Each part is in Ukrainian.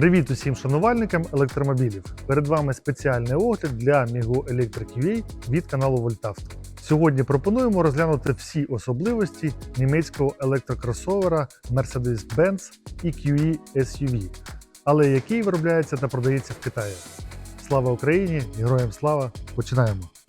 Привіт усім шанувальникам електромобілів! Перед вами спеціальний огляд для Migo Electric UA від каналу Voltavto. Сьогодні пропонуємо розглянути всі особливості німецького електрокросовера Mercedes-Benz EQE SUV, але який виробляється та продається в Китаї. Слава Україні! Героям слава! Починаємо!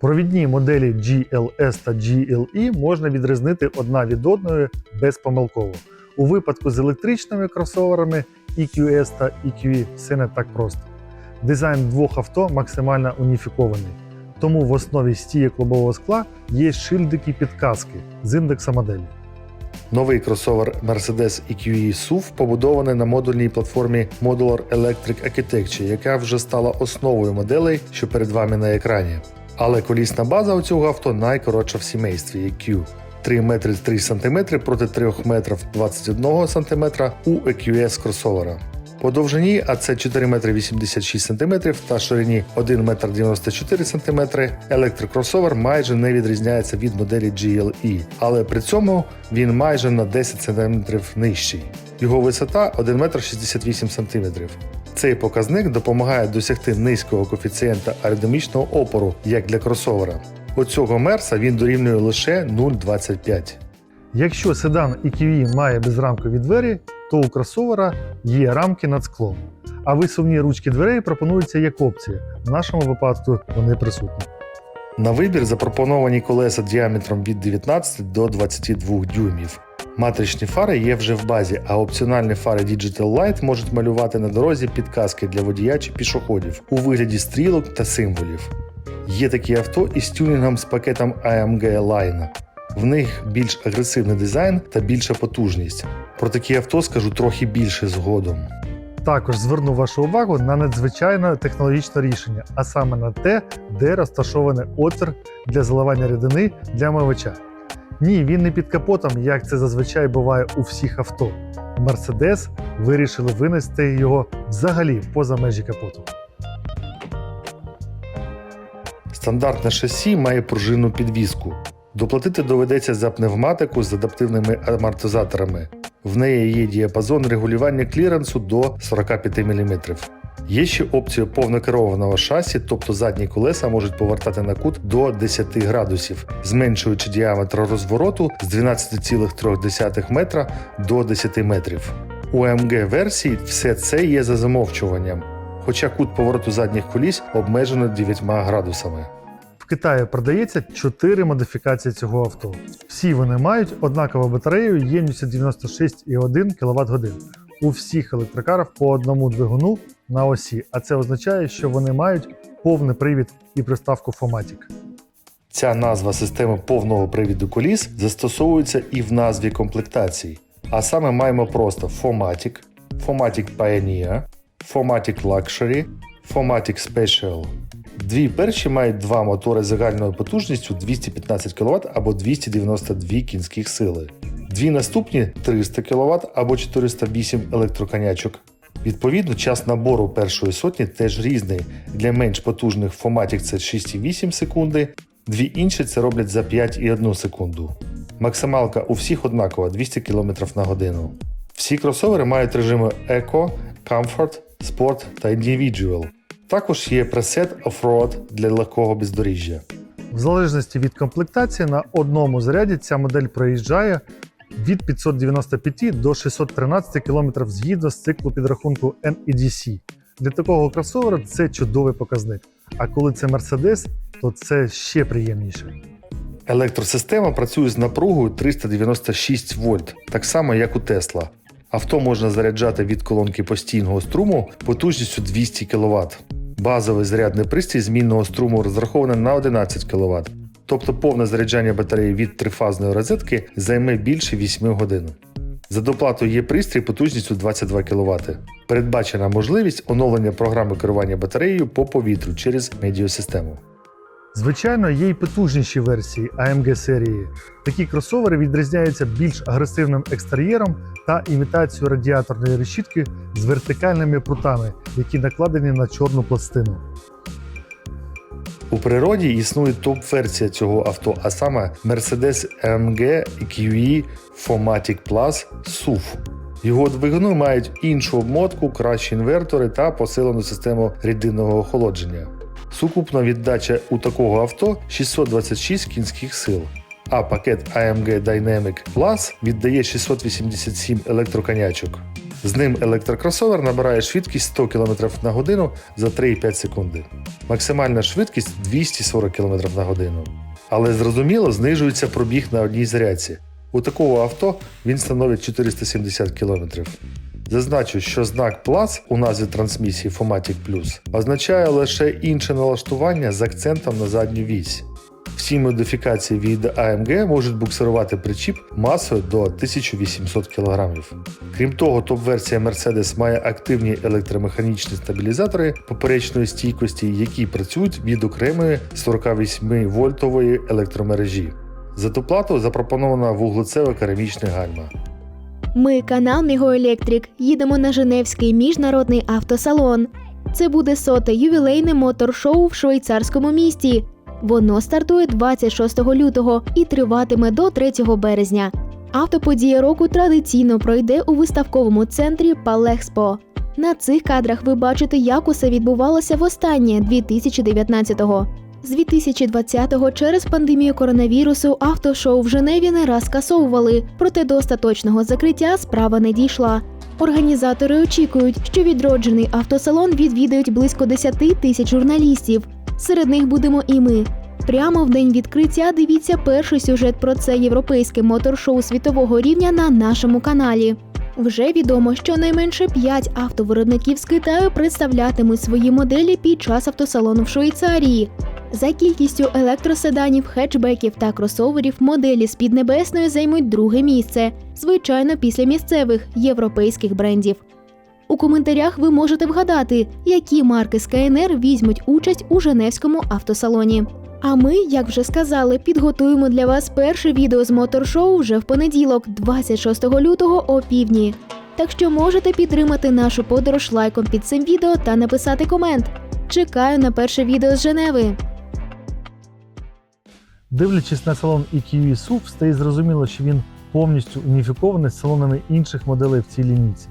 Провідні моделі GLS та GLE можна відрізнити одна від одної безпомилково. У випадку з електричними кросоверами EQS та EQE все не так просто. Дизайн двох авто максимально уніфікований, тому в основі стійок лобового скла є шильдики підказки з індекса моделі. Новий кросовер Mercedes EQE SUV побудований на модульній платформі Modular Electric Architecture, яка вже стала основою моделей, що перед вами на екрані. Але колісна база у цього авто найкоротша в сімействі EQ. 3 метри 3 см проти 3 метрів 21 см у EQS кросовера. По довжині, а це 4 метри 86 см та ширині 1 метр 94 см, електрокросовер майже не відрізняється від моделі GLE, але при цьому він майже на 10 см нижчий. Його висота 1 метр 68 см. Цей показник допомагає досягти низького коефіцієнта аеродинамічного опору, як для кросовера. У цього мерса він дорівнює лише 0,25. Якщо седан EQE має безрамкові двері, то у кросовера є рамки над склом. А висувні ручки дверей пропонуються як опція. В нашому випадку вони присутні. На вибір запропоновані колеса діаметром від 19 до 22 дюймів. Матричні фари є вже в базі, а опціональні фари Digital Light можуть малювати на дорозі підказки для водія чи пішоходів у вигляді стрілок та символів. Є такі авто із тюнінгом з пакетом AMG Line. В них більш агресивний дизайн та більша потужність. Про такі авто скажу трохи більше згодом. Також зверну вашу увагу на надзвичайне технологічне рішення, а саме на те, де розташований отвір для заливання рідини для мивача. Ні, він не під капотом, як це зазвичай буває у всіх авто. Mercedes вирішили винести його взагалі поза межі капоту. Стандартне шасі має пружинну підвіску. Доплатити доведеться за пневматику з адаптивними амортизаторами. В неї є діапазон регулювання кліренсу до 45 мм. Є ще опція повнокерованого шасі, тобто задні колеса можуть повертати на кут до 10 градусів, зменшуючи діаметр розвороту з 12,3 метра до 10 метрів. У AMG версії все це є за замовчуванням, хоча кут повороту задніх коліс обмежено 9 градусами. В Китаї продається 4 модифікації цього авто. Всі вони мають однакову батарею ємністю 96,1 кВт годин. У всіх електрокарах по одному двигуну на осі, а це означає, що вони мають повний привід і приставку Fomatic. Ця назва системи повного привіду коліс застосовується і в назві комплектації. А саме маємо просто Fomatic, Fomatic Pioneer, Fomatic Luxury, Fomatic Special. Дві перші мають два мотори загальною потужністю 215 кВт або 292 кінських сили. Дві наступні 300 кВт або 408 електроконячок. Відповідно, час набору першої сотні теж різний. Для менш потужних Fomatic це 6,8 секунди, дві інші це роблять за 5,1 секунду. Максималка у всіх однакова 200 км на годину. Всі кросовери мають режими Eco, Comfort, Sport та Individual. Також є пресет Off-Road для легкого бездоріжжя. В залежності від комплектації на одному заряді ця модель проїжджає від 595 до 613 км згідно з циклу підрахунку NEDC. Для такого кросовера це чудовий показник. А коли це Mercedes, то це ще приємніше. Електросистема працює з напругою 396 вольт, так само як у Tesla. Авто можна заряджати від колонки постійного струму потужністю 200 кВт. Базовий зарядний пристрій змінного струму розрахований на 11 кВт. Тобто повне заряджання батареї від трифазної розетки займе більше 8 годин. За доплату є пристрій потужністю 22 кВт. Передбачена можливість оновлення програми керування батареєю по повітрю через медіасистему. Звичайно, є й потужніші версії AMG серії. Такі кросовери відрізняються більш агресивним екстер'єром та імітацією радіаторної решітки з вертикальними прутами, які накладені на чорну пластину. У природі існує топ-версія цього авто, а саме Mercedes AMG EQE 4matic Plus SUV. Його двигуни мають іншу обмотку, кращі інвертори та посилену систему рідинного охолодження. Сукупна віддача у такого авто 626 кінських сил, а пакет AMG Dynamic Plus віддає 687 електроконячок. З ним електрокросовер набирає швидкість 100 км на годину за 3,5 секунди. Максимальна швидкість 240 км на годину. Але зрозуміло знижується пробіг на одній зарядці. У такого авто він становить 470 км. Зазначу, що знак Plus у назві трансмісії Fomatic Plus означає лише інше налаштування з акцентом на задню вісь. Всі модифікації від AMG можуть буксирувати причіп масою до 1800 кг. Крім того, топ-версія Mercedes має активні електромеханічні стабілізатори поперечної стійкості, які працюють від окремої 48 вольтової електромережі. За ту плату запропонована вуглецева керамічна гальма. Ми, канал Мігоелектрик, їдемо на Женевський міжнародний автосалон. Це буде соте ювілейне мотор-шоу в швейцарському місті. Воно стартує 26 лютого і триватиме до 3 березня. Автоподія року традиційно пройде у виставковому центрі Палехспо. На цих кадрах ви бачите, як усе відбувалося востаннє 2019-го. З 2020-го через пандемію коронавірусу автошоу в Женеві не раз скасовували, проте до остаточного закриття справа не дійшла. Організатори очікують, що відроджений автосалон відвідають близько 10 тисяч журналістів. Серед них будемо і ми. Прямо в день відкриття дивіться перший сюжет про це європейське мотор-шоу світового рівня на нашому каналі. Вже відомо, що найменше 5 автовиробників з Китаю представлятимуть свої моделі під час автосалону в Швейцарії. За кількістю електроседанів, хетчбеків та кросоверів моделі з Піднебесної займуть друге місце, звичайно, після місцевих європейських брендів. У коментарях ви можете вгадати, які марки з КНР візьмуть участь у Женевському автосалоні. А ми, як вже сказали, підготуємо для вас перше відео з моторшоу вже в понеділок, 26 лютого о півдні. Так що можете підтримати нашу подорож лайком під цим відео та написати комент. Чекаю на перше відео з Женеви. Дивлячись на салон EQE SUV, стає зрозуміло, що він повністю уніфікований з салонами інших моделей в цій лінійці.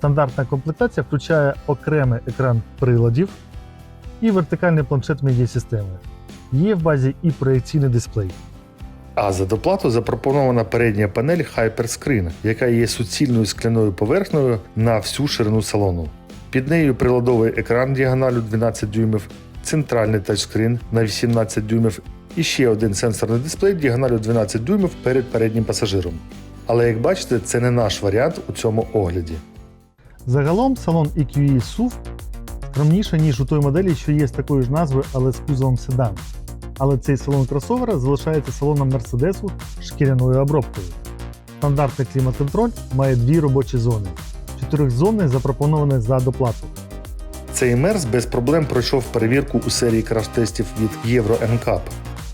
Стандартна комплектація включає окремий екран приладів і вертикальний планшет медіасистеми. Є в базі і проєкційний дисплей. А за доплату запропонована передня панель HyperScreen, яка є суцільною скляною поверхнею на всю ширину салону. Під нею приладовий екран діагоналю 12 дюймів, центральний тачскрін на 18 дюймів і ще один сенсорний дисплей діагоналю 12 дюймів перед переднім пасажиром. Але як бачите, це не наш варіант у цьому огляді. Загалом салон EQE SUV скромніше, ніж у той моделі, що є з такою ж назвою, але з кузовом седан. Але цей салон кросовера залишається салоном Мерседесу з шкіряною обробкою. Стандартний клімат-контроль має дві робочі зони. Чотирьохзонний запропонований за доплату. Цей мерз без проблем пройшов перевірку у серії краш-тестів від Euro NCAP.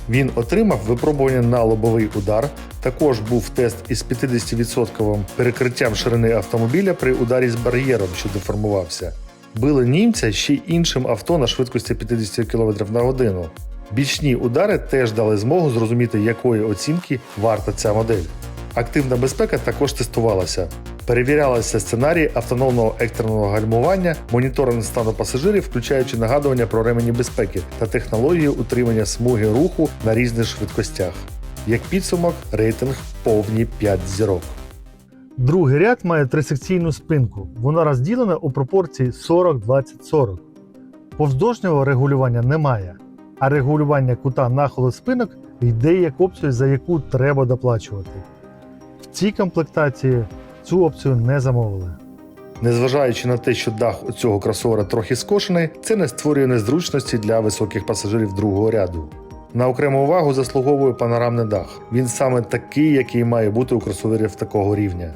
Він отримав випробування на лобовий удар. Також був тест із 50% перекриттям ширини автомобіля при ударі з бар'єром, що деформувався. Били німця ще іншим авто на швидкості 50 км на годину. Бічні удари теж дали змогу зрозуміти, якої оцінки варта ця модель. Активна безпека також тестувалася. Перевірялися сценарії автономного екстреного гальмування, моніторинг стану пасажирів, включаючи нагадування про ремені безпеки та технологію утримання смуги руху на різних швидкостях. Як підсумок, рейтинг повні 5 зірок. Другий ряд має трисекційну спинку. Вона розділена у пропорції 40-20-40. Повздовжнього регулювання немає, а регулювання кута нахилу спинок йде як опцію, за яку треба доплачувати. В цій комплектації цю опцію не замовили. Незважаючи на те, що дах у цього кросовера трохи скошений, це не створює незручності для високих пасажирів другого ряду. На окрему увагу заслуговує панорамний дах. Він саме такий, який має бути у кросоверів такого рівня.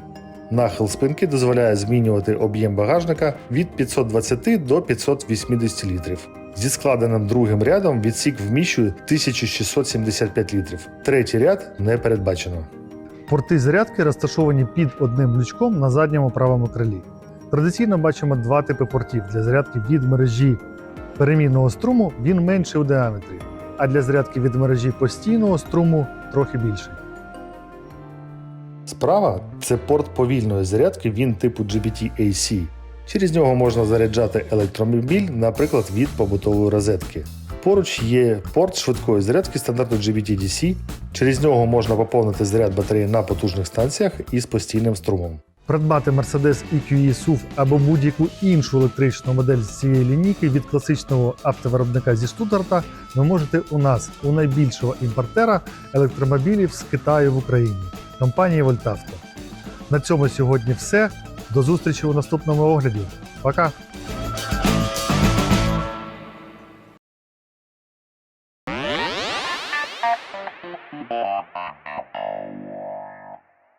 Нахил спинки дозволяє змінювати об'єм багажника від 520 до 580 літрів. Зі складеним другим рядом відсік вміщує 1675 літрів. Третій ряд не передбачено. Порти зарядки розташовані під одним лючком на задньому правому крилі. Традиційно бачимо два типи портів для зарядки від мережі перемінного струму він менший у діаметрі, а для зарядки від мережі постійного струму трохи більший. Справа це порт повільної зарядки він типу GBT-AC. Через нього можна заряджати електромобіль, наприклад, від побутової розетки. Поруч є порт швидкої зарядки стандарту GBT-DC. Через нього можна поповнити заряд батареї на потужних станціях із постійним струмом. Придбати Mercedes EQE SUV або будь-яку іншу електричну модель з цієї лінійки від класичного автовиробника зі Штутгарта ви можете у нас, у найбільшого імпортера електромобілів з Китаю в Україні компанії Voltavto. На цьому сьогодні все. До зустрічі у наступному огляді. Пока!